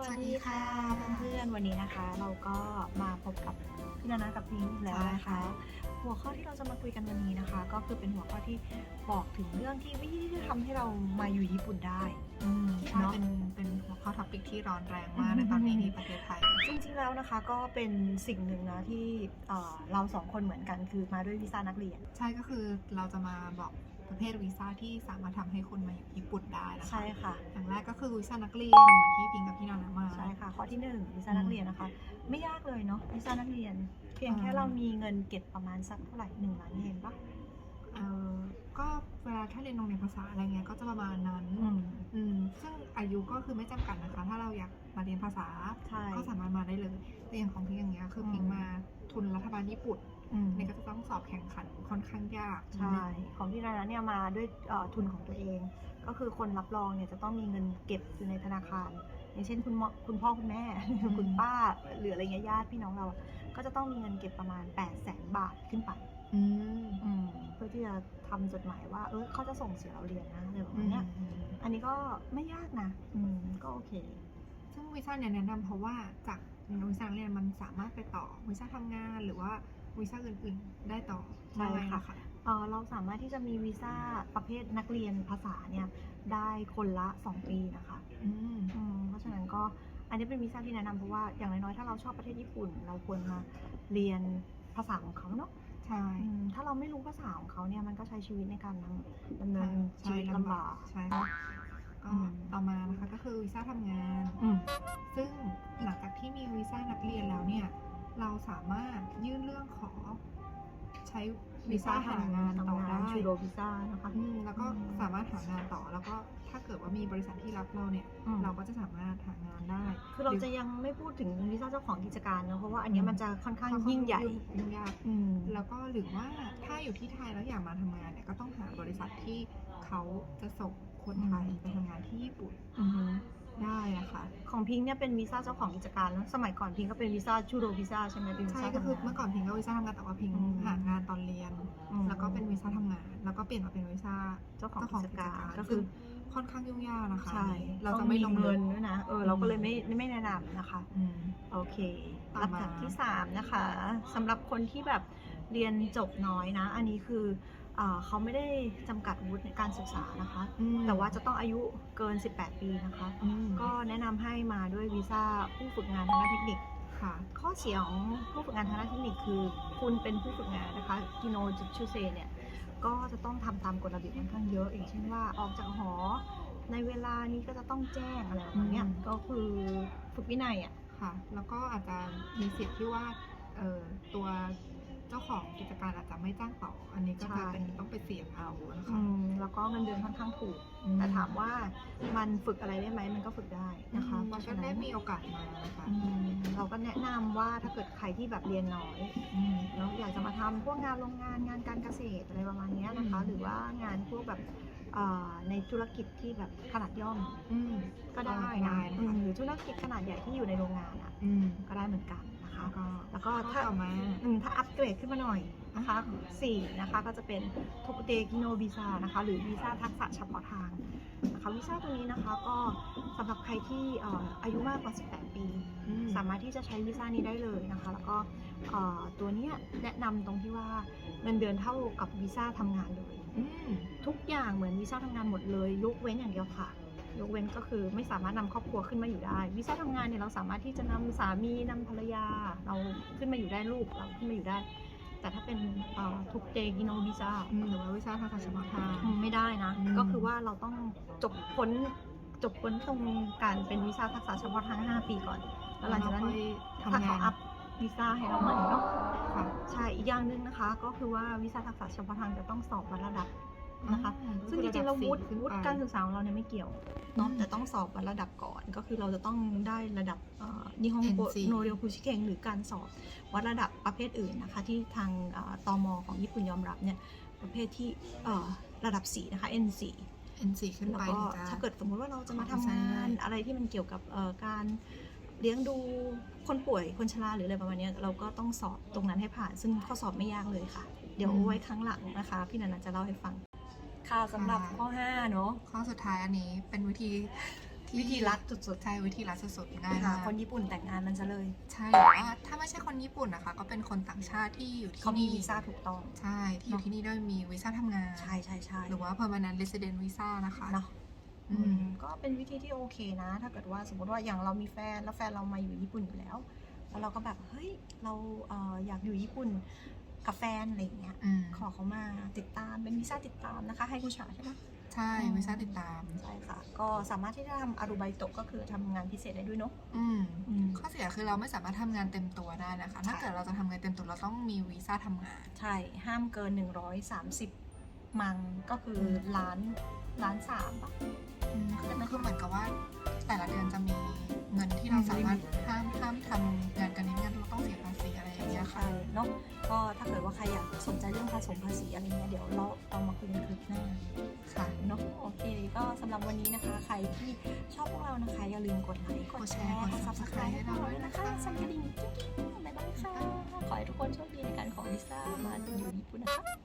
วัสดีค่ะเพื่อนๆวันนี้นะคะ เราก็มาพบกับพี่นานากับพิงค์อีกแล้วนะคะ หัวข้อที่เราจะมาคุยกันวันนี้นะคะ ก็คือเป็นหัวข้อที่บอกถึงเรื่องที่วิธีที่ทำให้เรามาอยู่ญี่ปุ่นได้อืมใช่เนอะเป็นเป็นหัวข้อท็อปิกที่ร้อนแรงมากในตอนนี้ที่ประเทศไทย จริงๆแล้วนะคะก็เป็นสิ่งหนึ่งนะที่เอ่อเราสองคนเหมือนกันคือมาด้วยวีซ่านักเรียน ใช่ก็คือเราจะมาบอก ประเภทวีซ่าที่สามารถทำให้คนมาอยู่ญี่ปุ่นได้นะคะ ใช่ค่ะ อย่างแรกก็คือวีซ่านักเรียนเหมือนที่พิงกับพี่นอนมา ใช่ค่ะ ข้อที่หนึ่งวีซ่านักเรียนนะคะ ไม่ยากเลยเนาะวีซ่านักเรียน เพียงแค่อืมเรามีเงินเก็บประมาณสักเท่าไหร่หนึ่งล้านเยนปะเออก็เวลาถ้าเรียนโรงเรียนภาษาอะไรเงี้ยก็จะประมาณนั้น อืมอืม ซึ่งอายุก็คือไม่จำกัดนะคะ ถ้าเราอยากมาเรียนภาษา ใช่ ก็สามารถมาได้เลยแต่อย่างของพิงอย่างเงี้ยคือพิงอืมมาทุนรัฐบาลญี่ปุ่นอืม เนี่ยก็จะต้องสอบแข่งขันค่อนข้างยากใช่ของพี่นานะเนี่ยมาด้วยเอ่อทุนของตัวเอง ก็คือคนรับรองเนี่ยจะต้องมีเงินเก็บอยู่ในธนาคาร อย่างเช่นคุณหมอคุณพ่อคุณแม่คุณป้าหรืออะไรเงี้ยญาติพี่น้องเรา ก็จะต้องมีเงินเก็บประมาณ8 0 0แสนบาทขึ้นไปอืมอืมเพื่อที่จะทำจดหมายว่า เออเขาจะส่งเสียเราเรียนนะอะไรแบบอืมเนี้ยอันนี้ก็ไม่ยากนะอืมก็โอเค ซึ่งวีซ่าเนี่ยแนะนำเพราะว่าจากวีซ่านักเรียนมันสามารถไปต่อวีซ่าทำงานหรือว่า วีซ่าอื่นๆ ได้ต่อใช่ค่ะ ได้นเออเราสามารถที่จะมีวีซ่าประเภทนักเรียนภาษาเนี่ยได้คนละ 2 ปีนะคะอืมอืมเพราะฉะนั้นก็อันนี้เป็นวีซ่าที่แนะนำเพราะว่าอย่างน้อยๆถ้าเราชอบประเทศญี่ปุ่น เราควรมาเรียนภาษาของเขาเนาะใช่ อืมถ้าเราไม่รู้ภาษาของเขาเนี่ยมันก็ใช้ชีวิตในการดำดำเนินชีใช่วิตลำบาก ใช่ค่ะก็อืม ต่อมานะคะก็คือวีซ่าทำงาน อืมซึ่งหลังจากที่มีวีซ่านักเรียนแล้วเนี่ย เราสามารถยื่นเรื่องขอใช้วีซ่าหางานต่อได้ชูโดวีซ่านะคะอืมแล้วก็อืมสามารถหางานต่อแล้วก็ถ้าเกิดว่ามีบริษัทที่รับเราเนี่ยอืมเราก็จะสามารถหางานได้ คือเราจะยังไม่พูดถึงวีซ่าเจ้าของกิจการเนอะเพราะว่าอันเนี้ยมันจะค่อนข้างยิ่งใหญ่ยุ่งยากอืมแล้วก็หรือว่าถ้าอยู่ที่ไทยแล้วอยากมาทำงานเนี่ยก็ต้องหาบริษัทที่เขาจะส่งคนไทยอืมไปทำงานที่ญี่ปุ่นอือฮึ ได้นะคะ ของพิงค์เนี่ยเป็นวีซ่าเจ้าของกิจการแล้วสมัยก่อนพิงค์ก็เป็นวีซ่าชูโดวีซ่าใช่ไหมเป็นวีใช่ซ่าก็คือทำงาน เมื่อก่อนพิงก็วีซ่าทำงานแต่ว่าพิงอืม หางานตอนเรียนอืมแล้วก็เป็นวีซ่าทำงาน แล้วก็เปลี่ยนมาเป็นวีซ่าเจ้าของเจ้าของกิจการกิจการก็คือค่อนข้างยุ่งยากนะคะใช่เราต้จะองไม่มีลงเงิเงินนด้วยนะเออเราก็เลยไม่ไม่แนะนำนะคะ อืม โอเคต่อลำมาดับที่ 3 นะคะสำหรับคนที่แบบเรียนจบน้อยนะ อันนี้คือ เออเขาไม่ได้จำกัดวุฒิในการศึกษานะคะอืมแต่ว่าจะต้องอายุเกิน 18 ปีนะคะอืมก็แนะนำให้มาด้วยวีซ่าผู้ฝึกงานทางด้านเทคนิคค่ะ ข้อเสียของผู้ฝึกงานทางด้านเทคนิคคือ คุณเป็นผู้ฝึกงานนะคะกิโนจิชูเซเนี่ยก็จะต้องทำตามกฎระเบียบค่อนข้างเยอะอย่างเช่นว่าออกจากหอ ในเวลานี้ก็จะต้องแจ้งอะไรแบบเนี้ยอืมก็คือฝึกวินัยอะค่ะ แล้วก็อาจจะมีสิทธิ์ที่ว่าเอ่อตัว เจ้าของกิจการอาจจะไม่จ้างต่อ อันนี้ก็ใช่จะเป็นต้องไปเสี่ยงเอานะอืคะ มแล้วก็เงินเดือนค่อนข้างถูก อืแต่ถามว่ามันฝึกอะไรได้ไหมมันก็ฝึกได้นะคะอืมเพราะก็ฉะได้นั้นมีโอกาสมานะคะอืมเราก็แนะนำว่าถ้าเกิดใครที่แบบเรียนน้อยอืม เนาะอยากจะมาทำพวกงานโรงงานงานการเกษตรอะไรประมาณเนี้ยนะคะ อืม หรือว่างานพวกแบบเอ่อในธุรกิจที่แบบขนาดย่อมอืม ก็ได้ได้นะนะคะ อืมหรือธุรกิจขนาดใหญ่ที่อยู่ในโรงงานอะ อืม ก็ได้เหมือนกันนะคะ แล้วก็แล้วก็ข้อถ้าต่อมาอืมถ้าอัปเกรดขึ้นมาหน่อยนะคะสี่นะคะก็จะเป็นโทกุเตกิโนวีซ่านะคะ หรือวีซ่าทักษะเฉพาะทางนะคะวีซ่าตัวนี้นะคะก็สำหรับใครที่เอ่ออายุมากกว่า 18 ปีอืมสามารถที่จะใช้วีซ่านี้ได้เลยนะคะ แล้วก็เอ่อตัวเนี้ยแนะนำตรงที่ว่าเงินเดือนเท่ากับวีซ่าทำงานเลยอืมทุกอย่างเหมือนวีซ่าทำงานหมดเลยยกเว้นอย่างเดียวค่ะ ยกเว้นก็คือไม่สามารถนำครอบครัวขึ้นมาอยู่ได้วีซ่าทำงานเนี่ยเราสามารถที่จะนำสามีนำภรรยา เราขึ้นมาอยู่ได้ลูกเราขึ้นมาอยู่ได้ แต่ถ้าเป็นเอ่อทุกเตกิโนวีซ่าอืมหรือว่าวิชาทางเฉพาะทางไม่ได้นะอืมก็คือว่าเราต้องจบพ้นจบพ้นตรงการเป็นวีซ่าทักษะเฉพาะทาง 5 ปีก่อน แล้วหลังจากนั้นค่อยถ้าทำเขางานอัพวีซ่าให้เราใหม่เนาะค่ะใช่อีกอย่างหนึ่งนะคะ ก็คือว่าวีซ่าทักษะเฉพาะทางจะต้องสอบวัดระดับ นะคะอืมซึ่งจริงๆแล้ววุฒิขึ้นไปวุฒิการศึกษาของเราเนี่ยไม่เกี่ยวเนาะอืมแต่ต้องสอบวัดระดับก่อนก็คือเราจะต้องได้ระดับนิฮงโก NC โนเรียวคุชิเกงหรือการสอบวัดระดับประเภทอื่นนะคะ ที่ทางเอ่อตมของญี่ปุ่นยอมรับเนี่ยประเภทที่เอ่อระดับ 4 นะคะ N4 N4 ขึ้นแล้วไปก็ถึงจะถ้าเกิดสมมุติว่าเราจะมาขอทำวีซ่างานอะไรที่มันเกี่ยวกับเอ่อการเลี้ยงดูคนป่วยคนชราหรืออะไรประมาณเนี้ยเราก็ต้องสอบตรงนั้นให้ผ่าน ซึ่งข้อสอบไม่ยากเลยค่ะ เดี๋ยวไว้ครั้งหลังนะคะ พี่นันนาจะเล่าให้ฟัง ค่ะสำหรับข้อ5เนาะข้อสุดท้ายอันนี้เป็นวิธีที่ที่วิธีรัดสุดใช่วิธีรัดสุดๆๆง่ายหามากคนญี่ปุ่นแต่งงานมันจะเลย ใช่แต่ว่าถ้าไม่ใช่คนญี่ปุ่นนะคะ ก็เป็นคนต่างชาติที่อยู่ที่เขามีนี่วีซ่าถูกต้องใช่ที่อยู่ที่นี่ด้วยมีวีซ่าทำงานใช่ใช่ใช่หรือว่า permanent resident visa นะคะเนาะอือืมมก็เป็นวิธีที่โอเคนะ ถ้าเกิดว่าสมมติว่าอย่างเรามีแฟนแล้วแฟนเรามาอยู่ญี่ปุ่นอยู่แล้วแล้วเราก็แบบเฮ้ยเราเอ่ออยากอยู่ญี่ปุ่นกับแฟนอะไรอย่างเงี้ยอืมขอ เขามาติดตามเป็นวีซ่าติดตามนะคะ ให้ผู้ชายใช่ไหมใช่อืมวีซ่าติดตามใช่ค่ะ ก็สามารถที่จะทำอารุไบโตะก็คือทำงานพิเศษได้ด้วยเนาะอืมอืมข้อเสียคือเราไม่สามารถทำงานเต็มตัวได้นะคะ ถ้าใช่เกิดเราจะทำงานเต็มตัวเราต้องมีวีซ่าทำงาน ใช่ห้ามเกิน 130 มังก็คือล้านล้านสามปะอืมคือคือเหมือนกับว่า แต่ละเดือนจะมีเงินที่เราสามารถห้ามห้ามทำงานกันนี้งั้นเราต้องเสียภาษีอะไรอย่างเงี้ยค่ะใช่เนาะ ก็ถ้าเกิดว่าใครอยากสนใจเรื่องภาษีภาษีอะไรเงี้ยเดี๋ยวเราเอามาคุยกันคลิปหน้าค่ะเนาะโอเค ก็สำหรับวันนี้นะคะ ใครที่ชอบพวกเรานะคะ อย่าลืมกดไลค์กดแชร์กด subscribe ให้เราด้วยนะคะสั่นกระดิ่งจิ๊งๆบ๊ายบายค่ะ ขอให้ทุกคนโชคดีในการขอวีซ่ามาอยู่ญี่ปุ่นนะคะ